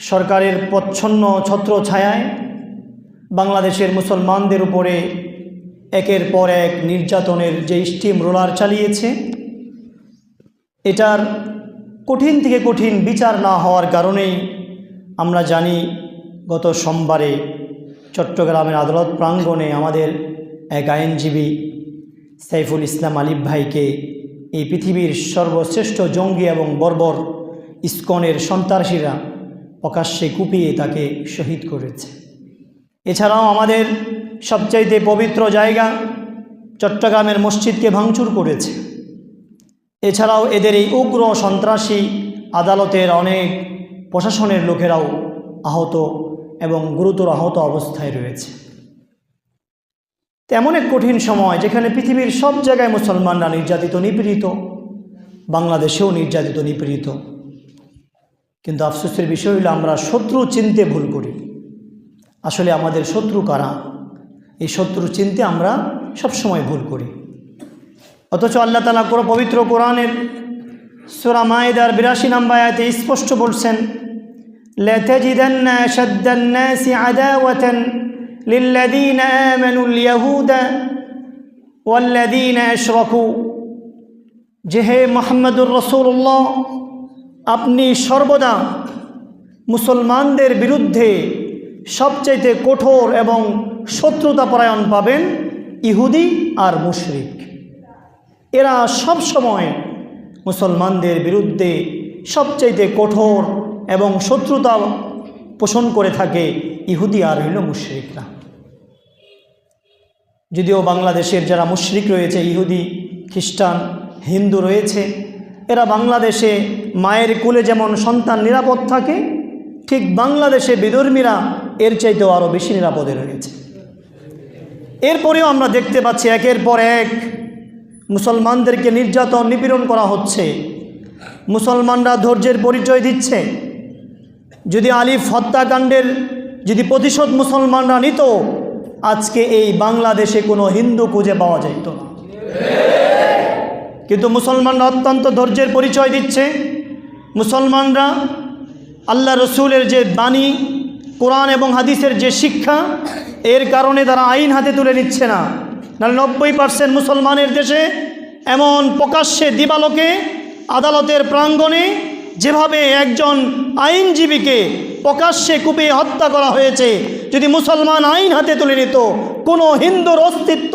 সরকারের প্রচ্ছন্ন ছত্র ছায়ায় বাংলাদেশের মুসলমানদের উপরে একের পর এক নির্যাতনের যে স্টিম রোলার চালিয়েছে, এটার কঠিন থেকে কঠিন বিচার না হওয়ার কারণেই আমরা জানি গত সোমবারে চট্টগ্রামের আদালত প্রাঙ্গণে আমাদের এক আইনজীবী সাইফুল ইসলাম আলিফ ভাইকে এই পৃথিবীর সর্বশ্রেষ্ঠ জঙ্গি এবং বর্বর ইস্কনের সন্ত্রাসীরা প্রকাশ্যে কুপিয়ে তাকে শহীদ করেছে। এছাড়াও আমাদের সবচাইতে পবিত্র জায়গা চট্টগ্রামের মসজিদকে ভাঙচুর করেছে। এছাড়াও এদের এই উগ্র সন্ত্রাসী আদালতের অনেক প্রশাসনের লোকেরাও আহত এবং গুরুতর আহত অবস্থায় রয়েছে। তেমন এক কঠিন সময় যেখানে পৃথিবীর সব জায়গায় মুসলমানরা নির্যাতিত, নিপীড়িত, বাংলাদেশেও নির্যাতিত, নিপীড়িত কিন্তু আফসোসের বিষয় হলো আমরা শত্রু চিনতে ভুল করি আসলে আমাদের শত্রু কারা এই শত্রু চিনতে আমরা সবসময় ভুল করি অথচ আল্লাহ তালা কোনো পবিত্র কোরআনের সুরা মায়েদার বিরাশি নাম্বার আয়াতে স্পষ্ট বলছেন لتجدن أشد الناس عداوة للذين آمنوا اليهود والذين أشركوا যে হে মোহাম্মদুর রসুল্লাহ আপনি সর্বদা মুসলমানদের বিরুদ্ধে সবচাইতে কঠোর এবং শত্রুতাপরায়ণ পাবেন ইহুদি আর মুশরিক। এরা সব সময় মুসলমানদের বিরুদ্ধে সবচাইতে কঠোর এবং শত্রুতা পোষণ করে থাকে ইহুদি আর হইল মুশরিকরা। যদিও বাংলাদেশের যারা মুশরিক রয়েছে, ইহুদি, খ্রিস্টান, হিন্দু রয়েছে, এরা বাংলাদেশে মায়ের কুলে যেমন সন্তান নিরাপদ থাকে, ঠিক বাংলাদেশে বিধর্মীরা এর চাইতেও আরও বেশি নিরাপদে রয়েছে। এরপরেও আমরা দেখতে পাচ্ছি একের পর এক মুসলমানদেরকে নির্যাতন, নিপীড়ন করা হচ্ছে। মুসলমানরা ধৈর্যের পরিচয় দিচ্ছে। যদি আলিফ হত্যাকাণ্ডের যদি প্রতিশোধ মুসলমানরা নিত, আজকে এই বাংলাদেশে কোনো হিন্দু খুঁজে পাওয়া যেত না। কিন্তু মুসলমানরা অত্যন্ত ধৈর্যের পরিচয় দিচ্ছে। মুসলমানরা আল্লাহ রসুলের যে বাণী, কোরআন এবং হাদিসের যে শিক্ষা, এর কারণে তারা আইন হাতে তুলে নিচ্ছে না। নাহলে নব্বই পার্সেন্ট মুসলমানের দেশে এমন প্রকাশ্যে দিবালোকে, আদালতের প্রাঙ্গণে যেভাবে একজন আইনজীবীকে প্রকাশ্যে কুপিয়ে হত্যা করা হয়েছে, যদি মুসলমান আইন হাতে তুলে নিত, কোনো হিন্দুর অস্তিত্ব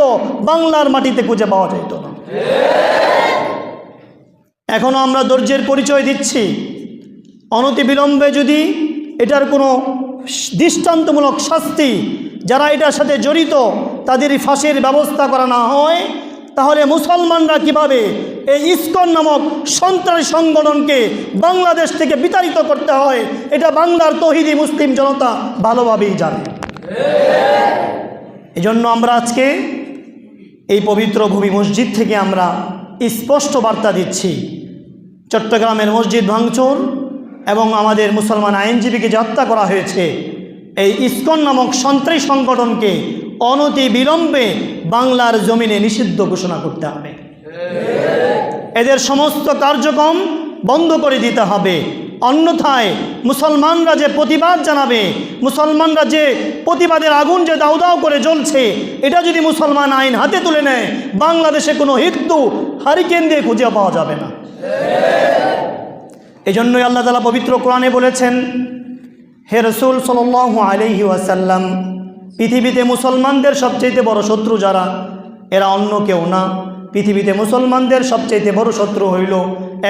বাংলার মাটিতে খুঁজে পাওয়া যেত না। এখনও আমরা ধৈর্যের পরিচয় দিচ্ছি। অনতিবিলম্বে যদি এটার কোনো দৃষ্টান্তমূলক শাস্তি যারা এটার সাথে জড়িত, তাদের ফাঁসির ব্যবস্থা করা না হয়, তাহলে মুসলমানরা কীভাবে এই ইস্কন নামক সন্ত্রাসী সংগঠনকে বাংলাদেশ থেকে বিতাড়িত করতে হয়, এটা বাংলার তহিদি মুসলিম জনতা ভালোভাবেই জানে। এজন্য আমরা আজকে এই পবিত্র ভূমি মসজিদ থেকে আমরা স্পষ্ট বার্তা দিচ্ছি। চট্টগ্রামের মসজিদ ভাঙচুর এবং আমাদের মুসলমান আইনজীবীকে যে হত্যা করা হয়েছে। এই ইস্কন নামক সন্ত্রাসী সংগঠনকে অনতি বিলম্বে বাংলার জমিনে নিষিদ্ধ ঘোষণা করতে হবে। এদের সমস্ত কার্যক্রম বন্ধ করে দিতে হবে। অন্যথায় মুসলমানরা যে প্রতিবাদ জানাবে, মুসলমানরা যে প্রতিবাদের আগুন যে দাউ দাউ করে জ্বলছে, এটা যদি মুসলমান আইন হাতে তুলে নেয়, বাংলাদেশে কোনো হিন্দু হারিকেন দিয়ে খুঁজে পাওয়া যাবে না। এজন্যই আল্লাহ তালা পবিত্র কোরআনে বলেছেন, হে রসুল সাল আলহি ওয়াসাল্লাম, পৃথিবীতে মুসলমানদের সবচেয়ে বড় শত্রু যারা, এরা অন্য কেউ না। পৃথিবীতে মুসলমানদের সবচেয়ে বড় শত্রু হইল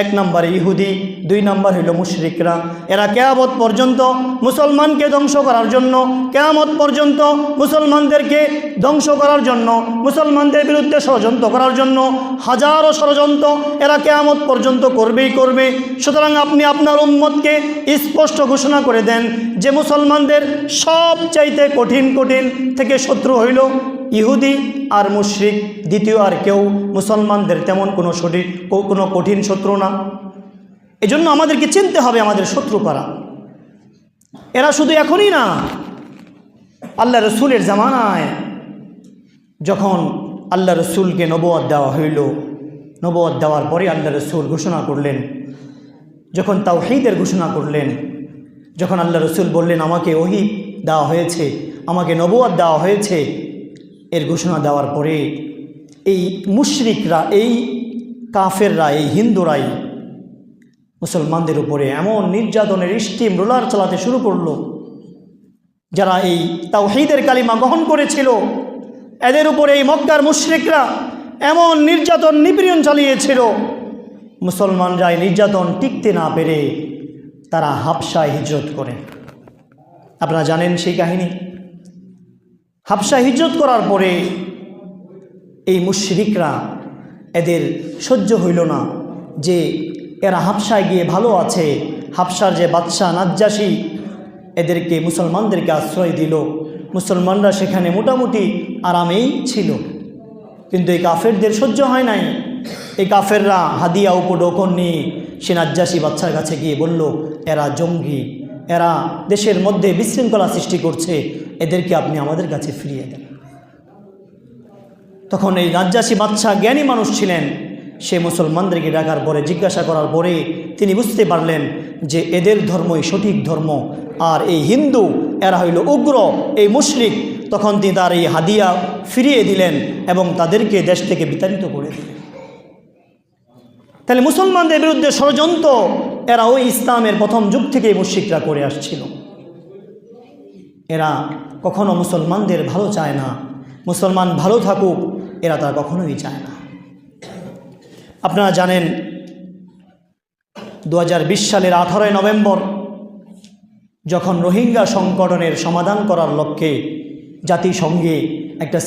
এক নম্বরে ইহুদি, দুই নম্বর হইল মুশরিকরা। এরা কেয়ামত পর্যন্ত মুসলমানকে ধ্বংস করার জন্য, কেয়ামত পর্যন্ত মুসলমানদেরকে ধ্বংস করার জন্য, মুসলমানদের বিরুদ্ধে ষড়যন্ত্র করার জন্য হাজারো ষড়যন্ত্র এরা কেয়ামত পর্যন্ত করবেই করবে। সুতরাং আপনি আপনার উম্মতকে স্পষ্ট ঘোষণা করে দেন যে মুসলমানদের সব চাইতে কঠিন কঠিন থেকে শত্রু হইল ইহুদি আর মুশরিক। দ্বিতীয় আর কেউ মুসলমানদের তেমন কোনো সঠিক কোনো কঠিন শত্রু না। এজন্য আমাদেরকে চিনতে হবে আমাদের শত্রু কারা। এরা শুধু এখনই না, আল্লাহ রসুলের জামানায় যখন আল্লাহ রসুলকে নবদ দেওয়া হইল নবদ দেওয়ার পরে আল্লাহ রসুল ঘোষণা করলেন, যখন তাও হেদের ঘোষণা করলেন, যখন আল্লাহ রসুল বললেন, আমাকে ওহি দেওয়া হয়েছে, আমাকে নবুয়াদ দেওয়া হয়েছে। এর ঘোষণা দেওয়ার পরে এই মুশরিকরা, এই কাফেররা, এই হিন্দুরাই মুসলমানদের উপরে এমন নির্যাতনের স্টিম রোলার চালাতে শুরু করল। যারা এই তাওহীদের কালিমা গ্রহণ করেছিল, এদের উপরে এই মক্কার মুশরিকরা এমন নির্যাতন নিপীড়ন চালিয়েছিল। মুসলমানরা এই নির্যাতন টিকতে না পেরে তারা হাবসায় হিজরত করে। আপনারা জানেন সেই কাহিনী? হাবসা হিজরত করার পরে মুশরিকরা এদের সহ্য হইল না যে এরা হাবসায় গিয়ে ভালো আছে হাবসার যে বাদশাহ নাজ্জাসী এদেরকে মুসলমানদেরকে আশ্রয় দিল। মুসলমানরা সেখানে মোটামুটি আরামেই ছিল। কিন্তু এই কাফেরদের সহ্য হয় নাই। এই কাফেররা হাদিয়া উপডোকন নিয়ে সে নাজ্জাসী বাচ্চার কাছে গিয়ে বলল, এরা জঙ্গি, এরা দেশের মধ্যে বিশৃঙ্খলা সৃষ্টি করছে, এদেরকে আপনি আমাদের কাছে ফিরিয়ে দেন। তখন এই রাজ্জাসী বাচ্চা জ্ঞানী মানুষ ছিলেন। সে মুসলমানদেরকে ডাকার পরে জিজ্ঞাসা করার পরে তিনি বুঝতে পারলেন যে এদের ধর্মই সঠিক ধর্ম, আর এই হিন্দু, এরা হইল উগ্র, এই মুশরিক। তখন তিনি তার এই হাদিয়া ফিরিয়ে দিলেন এবং তাদেরকে দেশ থেকে বিতাড়িত করে দিলেন। তাহলে মুসলমানদের বিরুদ্ধে ষড়যন্ত্র, এরা ওই ইসলামের প্রথম যুগ থেকেই মুশরিকরা করে আসছিল। এরা কখনো মুসলমানদের ভালো চায় না। মুসলমান ভালো থাকুক এরা তা কখনোই চায় না। আপনারা জানেন দু হাজার বিশ সালের আঠারোই নভেম্বর যখন রোহিঙ্গা সংকটনের সমাধান করার লক্ষ্যে জাতিসংঘে একটা